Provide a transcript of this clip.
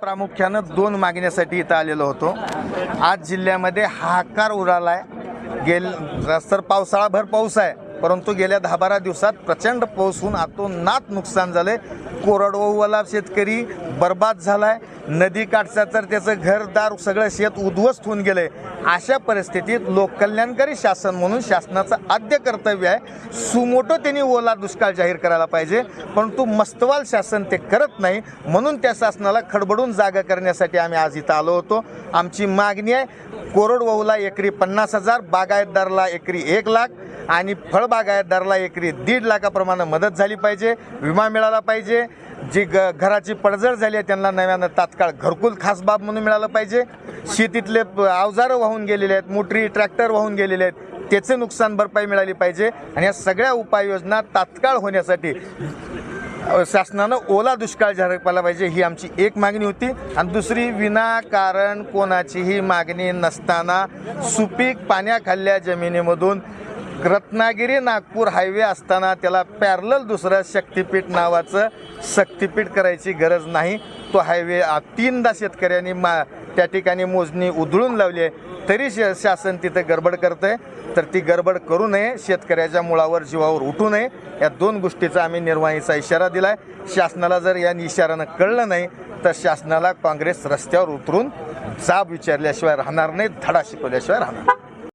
प्रामुख्यानं दोन मागण्यासाठी इथं आलेलो होतो. आज जिल्ह्यामध्ये हाहाकार उडालाय. गेल तर पावसाळाभर पाऊस आहे परंतु गेल्या दहा बारा दिवसात प्रचंड पाऊस होऊन आतोनात नुकसान झालंय. कोरडवाहूवाला शेतकरी बर्बाद झाला नदी काठचा तर त्याचं घरदार सगळं शेत उद्ध्वस्त होऊन गेलं आहे अशा परिस्थितीत लोककल्याणकारी शासन म्हणून शासनाचं आद्य कर्तव्य आहे. सुमोटो त्यांनी ओला दुष्काळ जाहीर करायला पाहिजे. परंतु मस्तवाल शासन ते करत नाही. म्हणून त्या शासनाला खडबडून जागा करण्यासाठी आम्ही आज इथं आलो होतो. आमची मागणी आहे कोरडवाहूला एकरी पन्नास हजार बागायतदारला एकरी एक लाख आणि फळबागायतदारला एकरी दीड लाखाप्रमाणे मदत झाली पाहिजे विमा मिळाला पाहिजे जी ग घराची पडझड झाली आहे त्यांना नव्यानं तात्काळ घरकुल खास बाब म्हणून मिळालं पाहिजे. शेतीतले अवजारं वाहून गेलेले आहेत मोटरी ट्रॅक्टर वाहून गेलेले आहेत त्याचे नुकसान भरपाई मिळाली पाहिजे. आणि या सगळ्या उपाययोजना तात्काळ होण्यासाठी शासनानं ओला दुष्काळ जाहीर केला पाहिजे ही आमची एक मागणी होती. आणि दुसरी विनाकारण कोणाचीही मागणी नसताना सुपीक पाण्याखाल्ल्या जमिनीमधून रत्नागिरी नागपूर हायवे असताना त्याला पॅरल दुसरं शक्तिपीठ नावाचं शक्तिपीठ करायची गरज नाही. तो हायवे तीनदा शेतकऱ्यांनी मा त्या ठिकाणी मोजणी उधळून लावली आहे. तरी श शासन तिथं गडबड करतं आहे तर ती गडबड करू नये. शेतकऱ्याच्या मुळावर जीवावर उठू नये. या दोन गोष्टीचा आम्ही निर्वाहीचा इशारा दिला आहे शासनाला जर या इशारानं कळलं नाही तर शासनाला काँग्रेस रस्त्यावर उतरून जाब विचारल्याशिवाय राहणार नाही धडा शिकवल्याशिवाय राहणार नाही.